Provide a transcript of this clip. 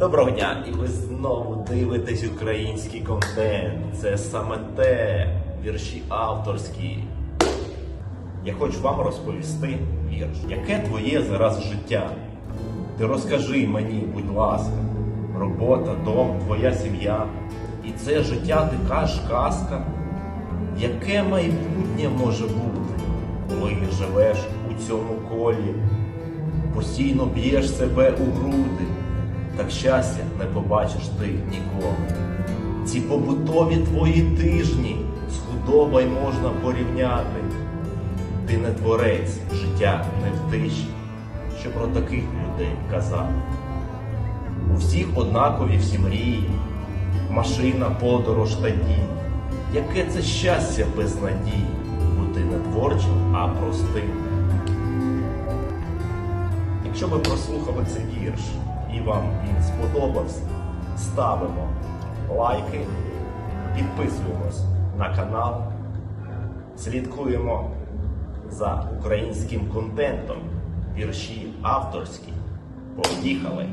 Доброго дня! І ви знову дивитесь український контент. Це саме те, вірші авторські. Я хочу вам розповісти вірш. Яке твоє зараз життя? Ти розкажи мені, будь ласка, робота, дом, твоя сім'я. І це життя ти кажеш казка. Яке майбутнє може бути, коли живеш у цьому колі? Постійно б'єш себе у груди, так щастя не побачиш ти ніколи. Ці побутові твої тижні з худобою можна порівняти. Ти не творець, життя не втиш, що про таких людей казати. У всіх однакові всі мрії, машина, подорож та дій. Яке це щастя без надії, бути не творчим, а простим. Якщо ви прослухали цей вірш і вам він сподобався, ставимо лайки, підписуємось на канал, слідкуємо за українським контентом, вірші авторські. Поїхали!